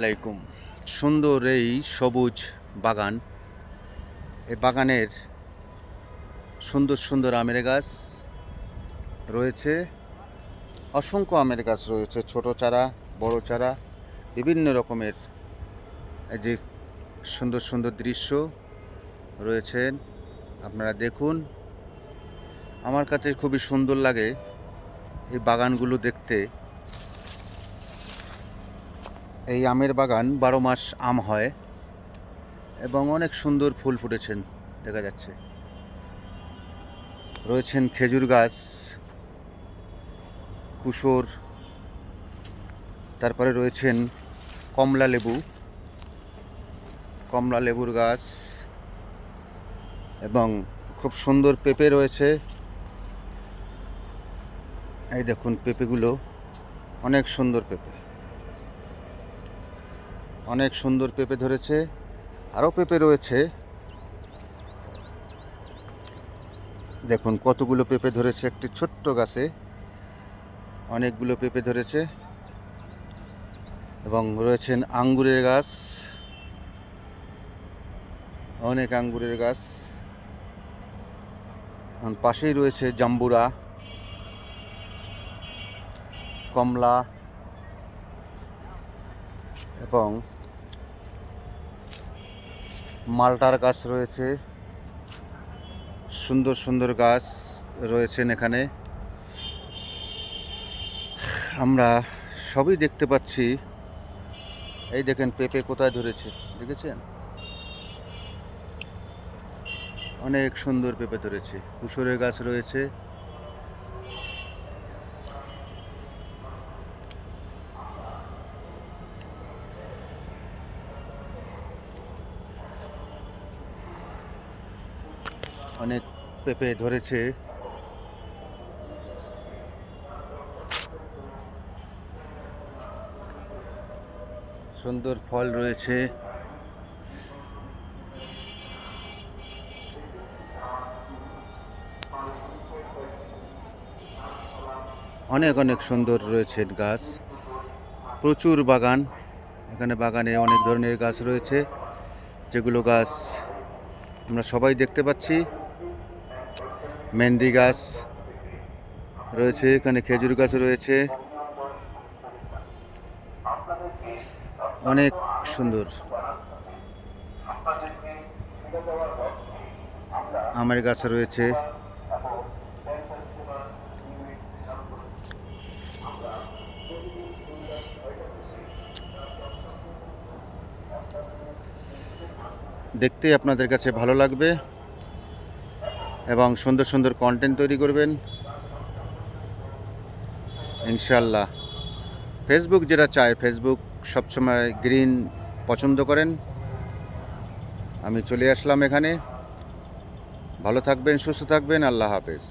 আলাইকুম। সুন্দর এই সবুজ বাগান। এই বাগানের সুন্দর সুন্দর আমের গাছ রয়েছে। অসংখ্য আমের গাছ রয়েছে, ছোট চারা, বড় চারা, বিভিন্ন রকমের এই যে সুন্দর সুন্দর দৃশ্য রয়েছেন আপনারা দেখুন, আমার কাছে খুবই সুন্দর লাগে এই বাগানগুলো দেখতে। এই আমের বাগান বারো মাস আম হয় এবং অনেক সুন্দর ফুল ফুটেছেন, দেখা যাচ্ছে। রয়েছেন খেজুর গাছ, কুসর, তারপরে রয়েছেন কমলা লেবু, কমলা লেবুর গাছ এবং খুব সুন্দর পেঁপে রয়েছে। এই দেখুন পেঁপেগুলো, অনেক সুন্দর পেঁপে। অনেক সুন্দর পেঁপে ধরেছে, আরও পেঁপে রয়েছে। দেখুন কতগুলো পেঁপে ধরেছে, একটি ছোট্ট গাছে অনেকগুলো পেঁপে ধরেছে। এবং রয়েছেন আঙ্গুরের গাছ, অনেক আঙ্গুরের গাছ। পাশেই রয়েছে জাম্বুরা, কমলা এবং মালটার গাছ রয়েছে। সুন্দর সুন্দর গাছ রয়েছেন এখানে। আমরা সবই দেখতে পাচ্ছি। এই দেখেন, পেঁপে কোথায় ধরেছে, দেখেছেন? অনেক সুন্দর পেঁপে ধরেছে। কুসুরের গাছ রয়েছে। অনেক পেঁপে ধরেছে। সুন্দর ফল রয়েছে। অনেক অনেক সুন্দর রয়েছে গাছ। প্রচুর বাগান। এখানে বাগানে অনেক ধরনের গাছ রয়েছে, যেগুলো গাছ আমরা সবাই দেখতে পাচ্ছি। মেহেন্দি গাছ রয়েছে, এখানে খেজুর গাছ রয়েছে। অনেক সুন্দর। আমের গাছ রয়েছে। দেখতে আপনাদের কাছে ভালো লাগবে। এবং সুন্দর সুন্দর কন্টেন্ট তৈরি করবেন। ইনশাল্লাহ ফেসবুক যেটা চায় ফেসবুক সবসময় গ্রিন পছন্দ করেন। আমি চলে আসলাম এখানে। ভালো থাকবেন, সুস্থ থাকবেন, আল্লাহ হাফেজ।